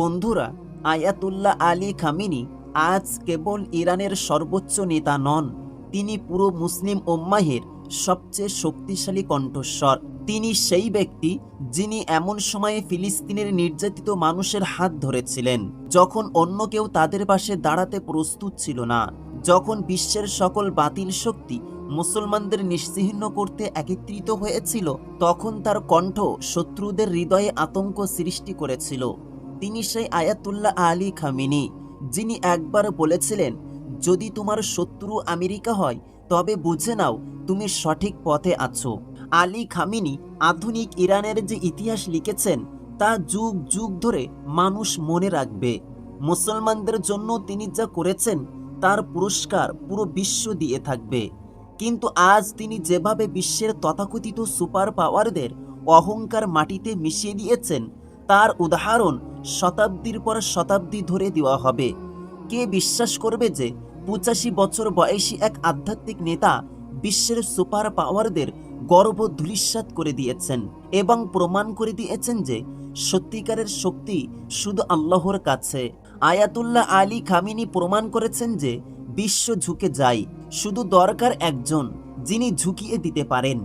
বন্ধুরা, Ayatollah Ali Khamenei আজ কেবল ইরানের সর্বোচ্চ নেতা নন, তিনি পুরো মুসলিম ওম্মাহের সবচেয়ে শক্তিশালী কণ্ঠস্বর। তিনি সেই ব্যক্তি যিনি এমন সময়ে ফিলিস্তিনের নির্যাতিত মানুষের হাত ধরেছিলেন, যখন অন্য কেউ তাদের পাশে দাঁড়াতে প্রস্তুত ছিল না, যখন বিশ্বের সকল বাতিল শক্তি মুসলমানদের নিশ্চিহ্ন করতে একত্রিত হয়েছিল, তখন তার কণ্ঠ শত্রুদের হৃদয়ে আতঙ্ক সৃষ্টি করেছিল। তিনি সেই আয়াতুল্লাহ আলী খামিনি, যিনি একবার বলেছিলেন, যদি তোমার শত্রু আমেরিকা হয়, তবে বুঝে নাও তুমি সঠিক পথে আছো। আলী খামিনি আধুনিক ইরানের যে ইতিহাস লিখেছেন, তা যুগ যুগ ধরে মানুষ মনে রাখবে। মুসলমানদের জন্য তিনি যা করেছেন, তার পুরস্কার পুরো বিশ্ব দিয়ে থাকবে। কিন্তু আজ তিনি যেভাবে বিশ্বের তথাকথিত সুপার পাওয়ারদের অহংকার মাটিতে মিশিয়ে দিয়েছেন, তার উদাহরণ শতাব্দীর পর শতাব্দী ধরে দেওয়া হবে। কে বিশ্বাস করবে যে পঁচাশি বছর বয়সী এক আধ্যাত্মিক নেতা বিশ্বের সুপার পাওয়ারদের গর্ব ধূলিসাৎ করে দিয়েছেন এবং প্রমাণ করে দিয়েছেন যে সত্যিকারের শক্তি শুধু আল্লাহর কাছে। আয়াতুল্লাহ আলী খামিনি প্রমাণ করেছেন যে বিশ্ব ঝুঁকে যায়, শুধু দরকার একজন, যিনি ঝুঁকিয়ে দিতে পারেন।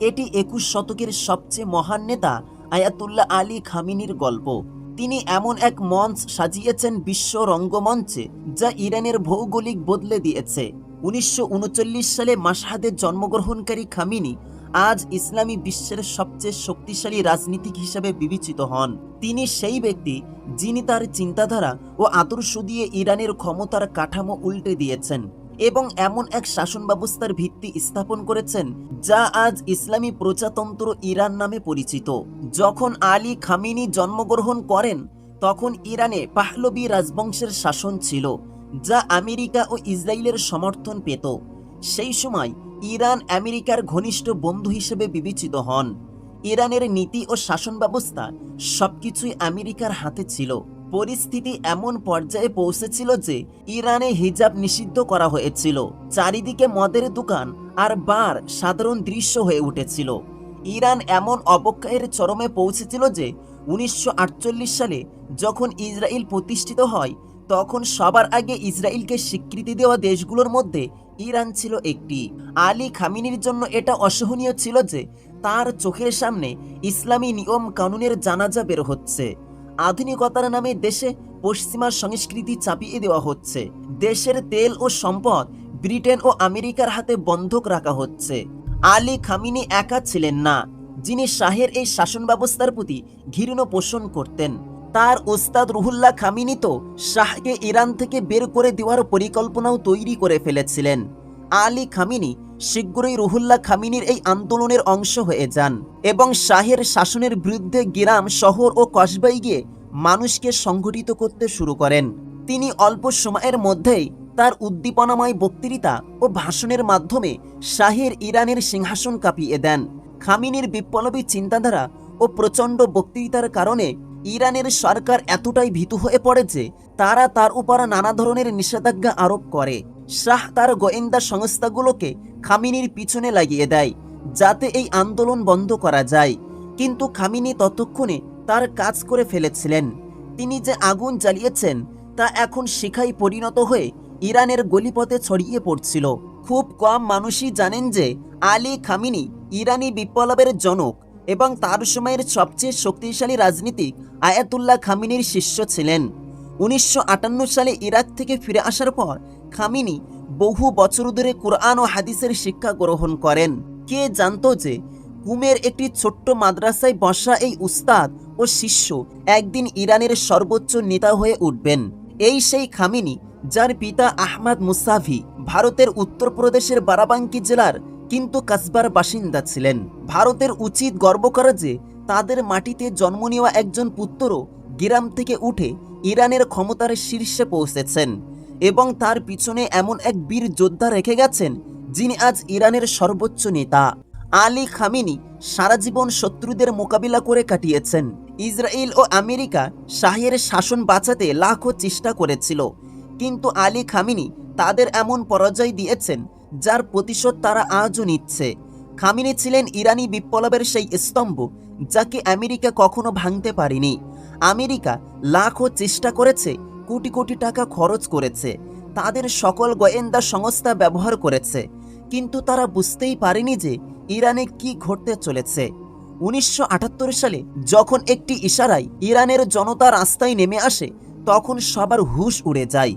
এটি একুশ শতকের সবচেয়ে মহান নেতা আয়াতুল্লাহ আলী খামিনির গল্প। তিনি এমন এক মঞ্চ সাজিয়েছেন বিশ্ব রঙ্গমঞ্চে, যা ইরানের ভৌগোলিক বদলে দিয়েছে। উনিশশো উনচল্লিশ সালে মাসহাদে জন্মগ্রহণকারী খামিনি আজ ইসলামী বিশ্বের সবচেয়ে শক্তিশালী রাজনীতিক হিসেবে বিবেচিত হন। তিনি সেই ব্যক্তি যিনি তার চিন্তাধারা ও আদর্শ দিয়ে ইরানের ক্ষমতার কাঠামো উল্টে দিয়েছেন। এবং এমন এক শাসন ব্যবস্থার ভিত্তি স্থাপন করেছেন, যা আজ ইসলামী প্রজাতন্ত্র ইরান নামে পরিচিত। যখন আলী খামিনি জন্মগ্রহণ করেন, তখন ইরানে পাহলবি রাজবংশের শাসন ছিল, যা আমেরিকা ও ইসরায়েলের সমর্থন পেত। সেই সময় ইরান আমেরিকার ঘনিষ্ঠ বন্ধু হিসেবে বিবেচিত হন। ইরানের নীতি ও শাসন ব্যবস্থা সবকিছুই আমেরিকার হাতে ছিল। পরিস্থিতি এমন পর্যায়ে পৌঁছেছিল যে ইরানে হিজাব নিষিদ্ধ করা হয়েছিল, চারিদিকে মদের দোকান আর বার সাধারণ দৃশ্য হয়ে উঠেছিল। ইরান এমন অবক্ষয়ের চরমে পৌঁছেছিল যে উনিশশো আটচল্লিশ সালে যখন ইসরায়েল প্রতিষ্ঠিত হয়, তখন সবার আগে ইসরায়েলকে স্বীকৃতি দেওয়া দেশগুলোর মধ্যে ইরান ছিল একটি। আলী খামিনির জন্য এটা অসহনীয় ছিল যে তার চোখের সামনে ইসলামী নিয়ম কানুনের জানাজা বের হচ্ছে। আধুনিকতার নামে দেশে পশ্চিমা সংস্কৃতি চাপিয়ে দেওয়া হচ্ছে। দেশের তেল ও সম্পদ ব্রিটেন ও আমেরিকার হাতে বন্ধক রাখা হচ্ছে। আলী খামিনি একা ছিলেন না, যিনি শাহের এই শাসন ব্যবস্থার প্রতি ঘৃণ পোষণ করতেন। তার ওস্তাদ রুহুল্লাহ খামিনি তো শাহকে ইরান থেকে বের করে দেওয়ার পরিকল্পনাও তৈরি করে ফেলেছিলেন। আলী খামিনি শীঘ্রই রুহুল্লাহ খামিনির এই আন্দোলনের অংশ হয়ে যান এবং শাহের শাসনের বিরুদ্ধে গ্রাম শহর ও কসবায় গিয়ে মানুষকে সংগঠিত করতে শুরু করেন। তিনি অল্প সময়ের মধ্যেই তার উদ্দীপনাময় বক্তৃতা ও ভাষণের মাধ্যমে শাহের ইরানের সিংহাসন কাঁপিয়ে দেন। খামিনির বিপ্লবী চিন্তাধারা ও প্রচণ্ড বক্তৃতার কারণে ইরানের সরকার এতটাই ভীতু হয়ে পড়ে যে তারা তার উপর নানা ধরনের নিষেধাজ্ঞা আরোপ করে। শাহ তার গোয়েন্দা সংস্থাগুলোকে খামিনির পিছনে লাগিয়ে দেয়, যাতে এই আন্দোলন বন্ধ করা যায়। কিন্তু খামিনি ততক্ষণে তার কাজ করে ফেলেছিলেন। তিনি যে আগুন জ্বালিয়েছেন, তা এখন শিখায় পরিণত হয়ে ইরানের গলিপথে ছড়িয়ে পড়ছিল। খুব কম মানুষই জানেন যে আলী খামিনি ইরানি বিপ্লবের জনক এবং তার সময়ের সবচেয়ে শক্তিশালী রাজনীতিক আয়াতুল্লাহ খামিনির শিষ্য ছিলেন। উনিশশো আটান্ন সালে ইরাক থেকে ফিরে আসার পর খামিনি বহু বছর ধরে কোরআন ও হাদিসের শিক্ষা গ্রহণ করেন। কে জানতো যে কুমের একটি ছোট্ট মাদ্রাসায় বসা এই উস্তাদ ও শিষ্য একদিন ইরানের সর্বোচ্চ নেতা হয়ে উঠবেন। এই সেই খামিনি যার পিতা আহমদ মুসাভি ভারতের উত্তরপ্রদেশের বারাবাঙ্কি জেলার কিন্তু কাসবার বাসিন্দা ছিলেন। ভারতের উচিত গর্ব করা যে তাদের মাটিতে জন্ম নেওয়া একজন পুত্রও গ্রাম থেকে উঠে ইরানের ক্ষমতার শীর্ষে পৌঁছেছেন এবং তার পিছনে এমন এক বীর যোদ্ধা রেখে গেছেন যিনি আজ ইরানের সর্বোচ্চ নেতা। আলী খামিনি সারা জীবন শত্রুদের মোকাবিলা করে কাটিয়েছেন। ইসরায়েল ও আমেরিকা শাহের শাসন বাঁচাতে লাখো চেষ্টা করেছিল। কিন্তু আলী খামিনি তাদের এমন পরাজয় দিয়েছেন যার প্রতিশোধ তারা আজও নিচ্ছে। খামিনি ছিলেন ইরানি বিপ্লবের সেই স্তম্ভ যাকে আমেরিকা কখনো ভাঙতে পারেনি। আমেরিকা লাখো চেষ্টা করেছে, কোটি কোটি টাকা খরচ করেছে, তাদের সকল গোয়েন্দা সংস্থা ব্যবহার করেছে, কিন্তু তারা বুঝতেই পারেনি যে ইরানে কি ঘটতে চলেছে। উনিশশো আটাত্তর সালে যখন একটি ইশারায় ইরানের জনতা রাস্তায় নেমে আসে, তখন সবার হুশ উড়ে যায়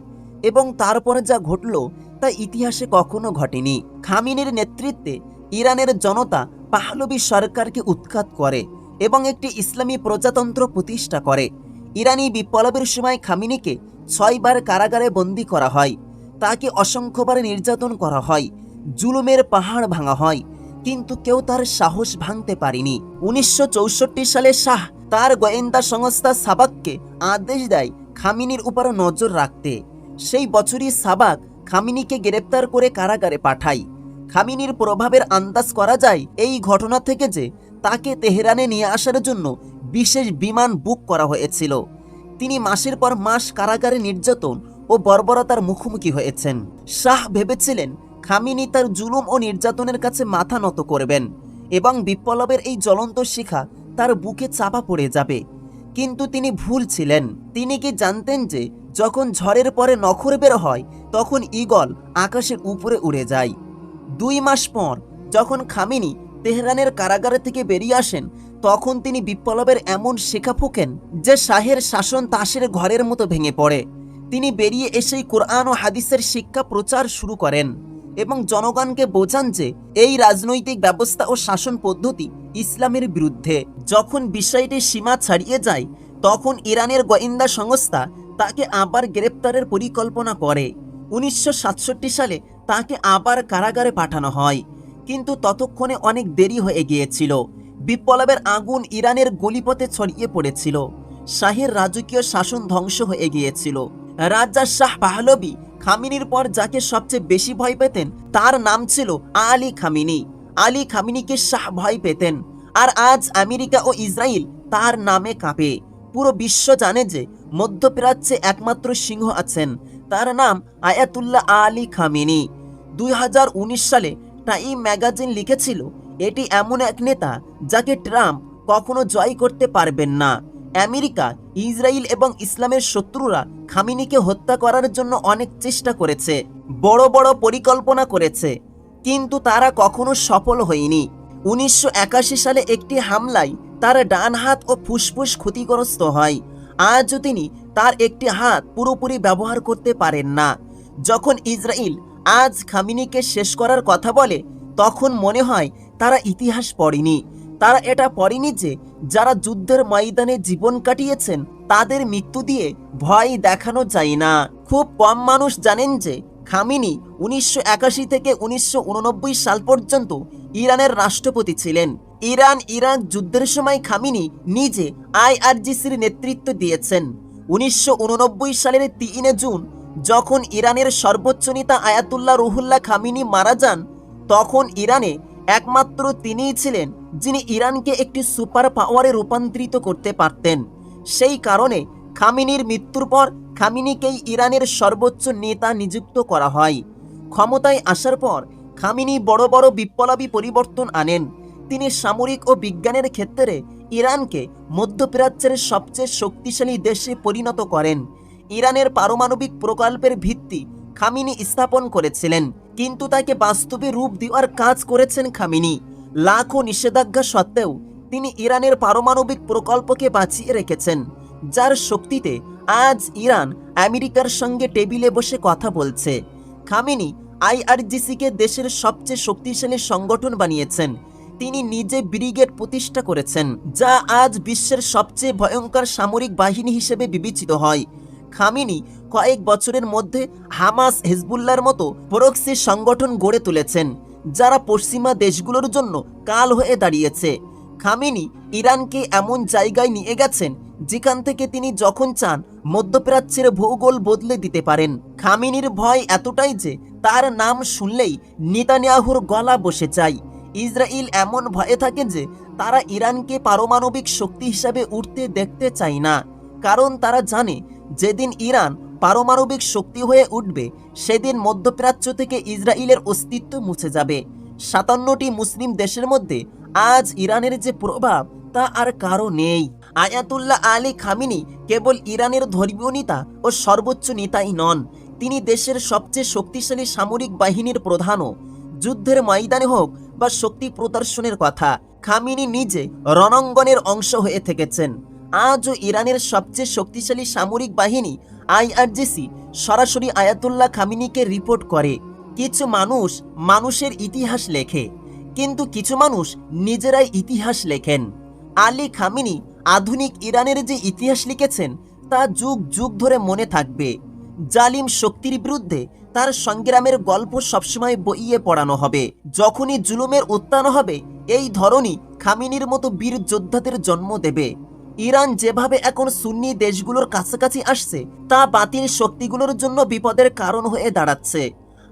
এবং তারপরে যা ঘটল তা ইতিহাসে কখনো ঘটেনি। খামিনের নেতৃত্বে ইরানের জনতা পাহলবি সরকারকে উৎখাত করে এবং একটি ইসলামী প্রজাতন্ত্র প্রতিষ্ঠা করে। ইরানি বিপ্লবের সময় খামিনিকে ছয়বার কারাগারে বন্দী করা হয়। তাকে অসংখ্যবার নির্যাতন করা হয়। জুলুমের পাহাড় ভাঙা হয়। কিন্তু কেউ তার সাহস ভাঙতে পারেনি। উনিশশো চৌষট্টি সালে শাহ তার গোয়েন্দা সংস্থা সাবাককে আদেশ দেয় খামিনির উপর নজর রাখতে। সেই বছরই সাবাক খামিনিকে গ্রেপ্তার করে কারাগারে পাঠায়। খামিনির প্রভাবের আন্দাজ করা যায় এই ঘটনা থেকে যে তাকে তেহরানে নিয়ে আসার জন্য বিশেষ বিমান বুক করা হয়েছিল। তিনি মাসের পর মাস কারাগারে নির্যাতন ও বর্বরতার মুখোমুখি হয়েছেন। শাহ ভেবেছিলেন খামিনি তার জুলুম ও নির্যাতনের কাছে মাথা নত করবেন এবং বিপ্লবের এই জ্বলন্ত শিখা তার বুকে চাপা পড়ে যাবে। কিন্তু তিনি ভুল ছিলেন। তিনি কি জানতেন যে যখন ঝড়ের পরে নখর বের হয়, তখন ঈগল আকাশের উপরে উড়ে যায়। দুই মাস পর, যখন খামিনি তেহরানের কারাগারে থেকে বেরিয়ে আসেন, তখন তিনি বিপ্লবের এমন শেখা ফুকেন যে শাহের শাসন তাসের ঘরের মতো ভেঙে পড়ে। তিনি বেরিয়ে এসেই কোরআন ও হাদিসের শিক্ষা প্রচার শুরু করেন এবং জনগণকে বোঝান যে এই রাজনৈতিক ব্যবস্থা ও শাসন পদ্ধতি ইসলামের বিরুদ্ধে। যখন বিষয়টি সীমা ছাড়িয়ে যায়, তখন ইরানের গোয়েন্দা সংস্থা তাকে আবার গ্রেপ্তারের পরিকল্পনা করে। উনিশশো সাতষট্টি সালে তাকে আবার কারাগারে পাঠানো হয়। কিন্তু ততক্ষণে অনেক দেরি হয়ে গিয়েছিল। বিপ্লবের আগুন ইরানের গলিপথে ছড়িয়ে পড়েছিল। শাহের রাজকীয় শাসন ধ্বংস হয়ে গিয়েছিল। রাজা শাহ পাহলবি খামিনির পর যাকে সবচেয়ে বেশি ভয় পেতেন, তার নাম ছিল আলী খামিনি। আলী খামিনিকে শাহ ভয় পেতেন। আর আজ আমেরিকা ও ইসরায়েল তার নামে কাঁপে। পুরো বিশ্ব জানে যে মধ্যপ্রাচ্যে একমাত্র সিংহ আছেন। তার নাম আয়াতুল্লাহ আলী খামিনি। দুই হাজার উনিশ সালে টাইম ম্যাগাজিন লিখেছিল, এটি এমন এক নেতা যাকে ট্রাম্প কখনো জয় করতে পারবেন না। আমেরিকা, ইসরায়েল এবং ইসলামের শত্রুরা খামিনিকে হত্যা করার জন্য অনেক চেষ্টা করেছে, বড় বড় পরিকল্পনা করেছে, কিন্তু তারা কখনো সফল হয়নি। উনিশশো একাশি সালে একটি হামলায় তার ডান হাত ও ফুসফুস ক্ষতিগ্রস্ত হয়। আজও তিনি তার একটি হাত পুরোপুরি ব্যবহার করতে পারেন না। যখন ইসরায়েল আজ খামিনিকে শেষ করার কথা বলে তখন মনে হয় তারা ইতিহাস পড়েনি। তারা এটা পড়েনি যে যারা যুদ্ধের ময়দানে জীবন কাটিয়েছেন, তাদের মৃত্যু দিয়ে ভয় দেখানো যায় না। খুব কম মানুষ জানেন যে খামিনি উনিশশো একাশি থেকে উনিশশো উননব্বই সাল পর্যন্ত ইরানের রাষ্ট্রপতি ছিলেন। ইরান ইরাক যুদ্ধের সময় খামিনি নিজে আইআরজিসির নেতৃত্ব দিয়েছেন। উনিশশো উননব্বই সালের তিনে জুন যখন ইরানের সর্বোচ্চ নেতা আয়াতুল্লাহ রুহুল্লাহ খামিনি মারা যান, তখন ইরানে একমাত্র তিনিই ছিলেন যিনি ইরানকে একটি সুপার পাওয়ারে রূপান্তরিত করতে পারতেন। সেই কারণে খামিনির মৃত্যুর পর খামিনিকেই ইরানের সর্বোচ্চ নেতা নিযুক্ত করা হয়। ক্ষমতায় আসার পর খামিনি বড় বড় বিপ্লবী পরিবর্তন আনেন। তিনি সামরিক ও বিজ্ঞানের ক্ষেত্রে ইরানকে মধ্যপ্রাচ্যের সবচেয়ে শক্তিশালী দেশে পরিণত করেন। ইরানের পারমাণবিক প্রকল্পের ভিত্তি খামিনি স্থাপন করেছিলেন। কিন্তু তাকে বাস্তবে রূপ দেওয়ার কাজ করেছেন খামিনি। লাখো নিষেধাজ্ঞা সত্ত্বেও তিনি ইরানের পারমাণবিক প্রকল্পকে বাঁচিয়ে রেখেছেন, যার শক্তিতে আজ ইরান আমেরিকার সঙ্গে টেবিলে বসে কথা বলছে। খামিনি আইআরজিসিকে দেশের সবচেয়ে শক্তিশালী সংগঠন বানিয়েছেন। তিনি নিজে ব্রিগেড প্রতিষ্ঠা করেছেন, যা আজ বিশ্বের সবচেয়ে ভয়ঙ্কর সামরিক বাহিনী হিসেবে বিবেচিত হয়। খামিনি কয়েক বছরের মধ্যে হামাস হিজবুল্লার মতো প্রক্সি সংগঠন গড়ে তুলেছেন, যারা পশ্চিমা দেশগুলোর জন্য কাল হয়ে দাঁড়িয়েছে। খামিনি ইরানকে এমন জায়গায় নিয়ে গেছেন, যেখান থেকে তিনি যখন চান মধ্যপ্রাচ্যের ভূগোল বদলে দিতে পারেন। খামিনির ভয় এতটাই যে তার নাম শুনলেই নেতানিয়াহুর গলা বসে যায়। ইসরায়েল এমন ভয়ে থাকে যে তারা ইরানকে পারমাণবিক শক্তি হিসাবে উঠতে দেখতে চায় না, কারণ তারা জানে যেদিন ইরান পারমাণবিক শক্তি হয়ে উঠবে, সেদিন মধ্যপ্রাচ্য থেকে ইসরায়েলের অস্তিত্ব মুছে যাবে। সাতান্নটি মুসলিম দেশের মধ্যে আজ ইরানের যে প্রভাব, তা আর কারও নেই। আয়াতুল্লাহ আলী খামিনি কেবল ইরানের ধর্মীয় নেতা ও সর্বোচ্চ নেতাই নন, তিনি দেশের সবচেয়ে শক্তিশালী সামরিক বাহিনীর প্রধানও। যুদ্ধের ময়দানে হোক বা শক্তি প্রদর্শনের কথা, খামিনি নিজে রণাঙ্গনের অংশ হয়ে থেকেছেন। আজও ইরানের সবচেয়ে শক্তিশালী সামরিক বাহিনী, আইআরজিসি, সরাসরি আয়াতুল্লাহ খামিনিকে রিপোর্ট করে। কিছু মানুষ মানুষের ইতিহাস লেখে, কিন্তু কিছু মানুষ নিজেরাই ইতিহাস লেখেন। আলী খামিনি আধুনিক ইরানের যে ইতিহাস লিখেছেন, তা যুগ যুগ ধরে মনে থাকবে। জালিম শক্তির বিরুদ্ধে তার সংগ্রামের গল্প সবসময় বইয়ে পড়ানো হবে। যখনই জুলুমের উত্থান হবে, এই ধরনই খামিনির মতো বীর যোদ্ধাদের জন্ম দেবে। ইরান যেভাবে এখন সুন্নি দেশগুলোর কাছাকাছি আসছে, তা বাতিল শক্তিগুলোর জন্য বিপদের কারণ হয়ে দাঁড়াচ্ছে।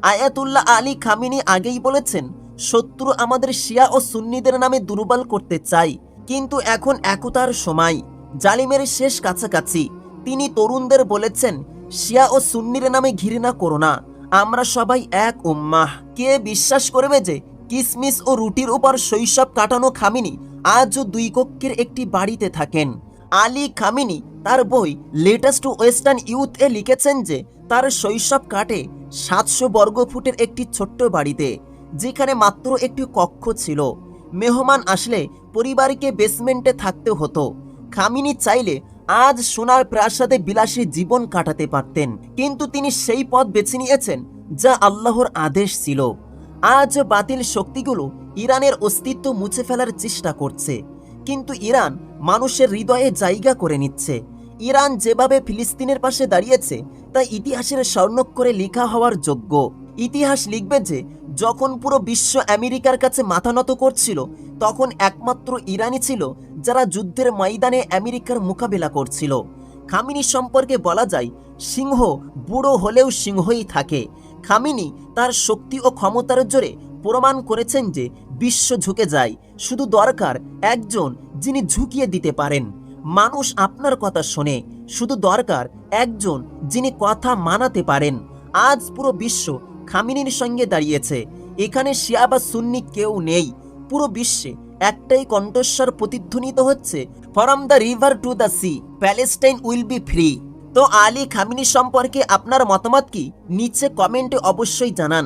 আয়াতুল্লাহ আলী খামিনি আগেই বলেছেন, শত্রু আমাদের শিয়া ও সুন্নিদের নামে দুর্বল করতে চাই, কিন্তু এখন একতার সময়। জালিমের শেষ কাছাকাছি। তিনি তরুণদের বলেছেন, শিয়া ও সুন্নির নামে ঘৃণা করো না। আমরা সবাই এক উম্মাহ। কে বিশ্বাস করবে যে কিসমিস ও রুটির উপর শৈশব কাটানো খামিনি আজও দুই কক্ষের একটি বাড়িতে থাকেন। আলী খামিনি তার বই লেটেস্ট ওয়েস্টার্ন ইউথ এ লিখেছেন যে, তার শৈশব কাটে সাতশো বর্গফুটের একটি ছোট্ট বাড়িতে, যেখানে মাত্র একটি কক্ষ ছিল। মেহমান আসলে পরিবারকে বেসমেন্টে থাকতে হতো। খামিনি চাইলে আজ সোনার প্রাসাদে বিলাসী জীবন কাটাতে পারতেন, কিন্তু তিনি সেই পথ বেছে নিয়েছেন যা আল্লাহর আদেশ ছিল। আজ বাতিল শক্তিগুলো ইরানের অস্তিত্ব মুছে ফেলার চেষ্টা করছে। কিন্তু ইরান মানুষের হৃদয়ে জায়গা করে নিচ্ছে। ইরান যেভাবে ফিলিস্তিনের পাশে দাঁড়িয়েছে, তা ইতিহাসের স্বর্ণক্ষরে লেখা হওয়ার যোগ্য। ইতিহাস লিখবে যে, যখন পুরো বিশ্ব আমেরিকার কাছে মাথা নত করছিল, তখন একমাত্র ইরানই ছিল যারা যুদ্ধের ময়দানে আমেরিকার মোকাবেলা করছিল। খামিনি সম্পর্কে বলা যায়, সিংহ বুড়ো হলেও সিংহই থাকে। খামিনি তার শক্তি ও ক্ষমতার জোরে প্রমাণ করেছেন যে বিশ্ব ঝুঁকে যায়। শুধু দরকার একজন যিনি ঝুঁকিয়ে দিতে পারেন। মানুষ আপনার কথা শোনে। শুধু দরকার একজন যিনি কথা মানাতে পারেন। আজ পুরো বিশ্ব খামিনির সঙ্গে দাঁড়িয়েছে। এখানে শিয়া বা সুন্নি কেউ নেই। পুরো বিশ্বে একটাই কণ্ঠস্বর প্রতিধ্বনিত হচ্ছে from the river to the sea Palestine will be free তো আলী খামিনি সম্পর্কে আপনার মতামত কি? নিচে কমেন্টে অবশ্যই জানান।